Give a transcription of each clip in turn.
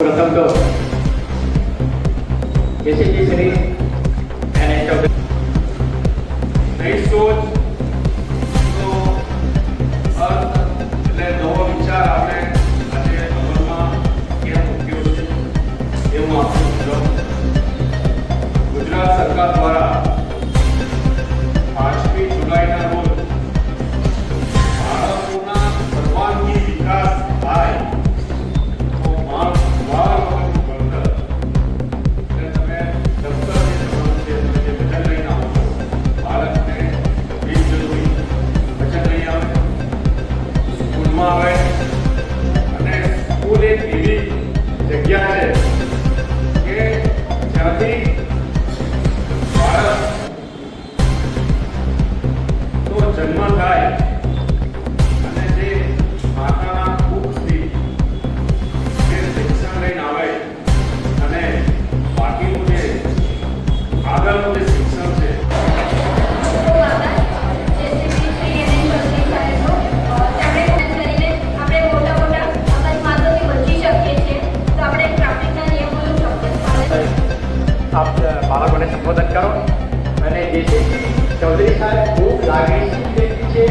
પ્રથમ તો નવો વિચાર આપણે આજે અમલમાં કેમ મૂક્યો છે એ હું ગુજરાત સરકાર દ્વારા કે જ્યાંથી બાળકનો જન્મ થાય. આપ બાળકોને સંબોધન કરો. અને જેસીજી ચૌધરી સાહેબ ખૂબ લાગણીશીલ વ્યક્તિ છે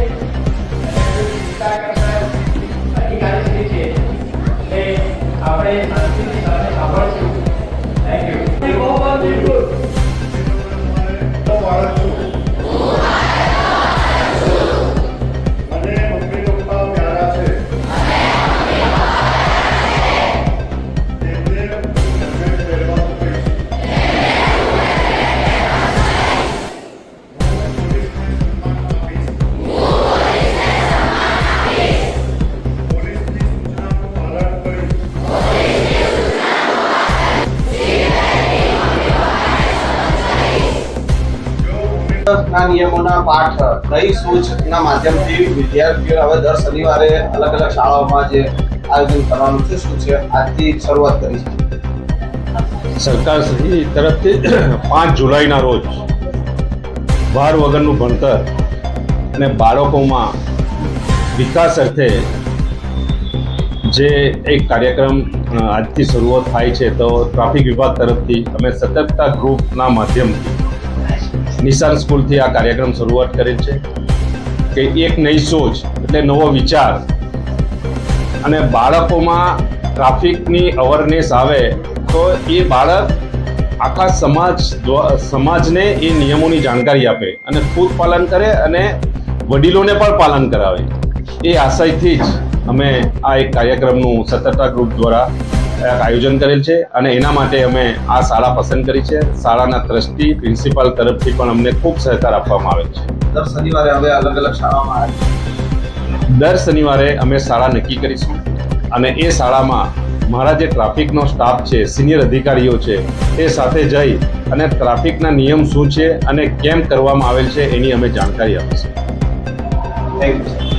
અધિકારી છે એટલે આપણે ના નિયમોના પાઠ નઈ સૂચના માધ્યમથી વિદ્યાર્થીઓ હવે દર શનિવારે અલગ અલગ શાળાઓમાં જે આયોજન કરવાનું છે, શું છે? આજથી શરૂઆત કરી છે સરકાર તરફથી પાંચ જુલાઈના રોજ ભાર વગરનું ભણતર અને બાળકોમાં વિકાસ અર્થે જે એક કાર્યક્રમ આજથી શરૂઆત થાય છે, તો ટ્રાફિક વિભાગ તરફથી અમે સતર્કતા ગ્રુપના માધ્યમથી નિશાન સ્કૂલથી આ કાર્યક્રમ શરૂઆત કરેલ છે કે એક નઈ સોચ એટલે નવો વિચાર. અને બાળકોમાં ટ્રાફિકની અવેરનેસ આવે, તો એ બાળક આખા સમાજ સમાજને એ નિયમોની જાણકારી આપે અને ખુદ પાલન કરે અને વડીલોને પણ પાલન કરાવે. એ આશયથી જ અમે આ એક કાર્યક્રમનું સતર્કતા ગ્રુપ દ્વારા આયોજન કરેલ છે અને એના માટે અમે આ શાળા પસંદ કરી છે. શાળાના ટ્રસ્ટી પ્રિન્સિપાલ તરફથી પણ અમને ખૂબ સહકાર આપવામાં આવે છે. દર શનિવારે હવે અલગ અલગ શાળામાં દર શનિવારે અમે શાળા નક્કી કરીશું અને એ શાળામાં મારા જે ટ્રાફિકનો સ્ટાફ છે સિનિયર અધિકારીઓ છે એ સાથે જઈ અને ટ્રાફિકના નિયમ શું છે અને કેમ કરવામાં આવેલ છે એની અમે જાણકારી આપીશું. Thank you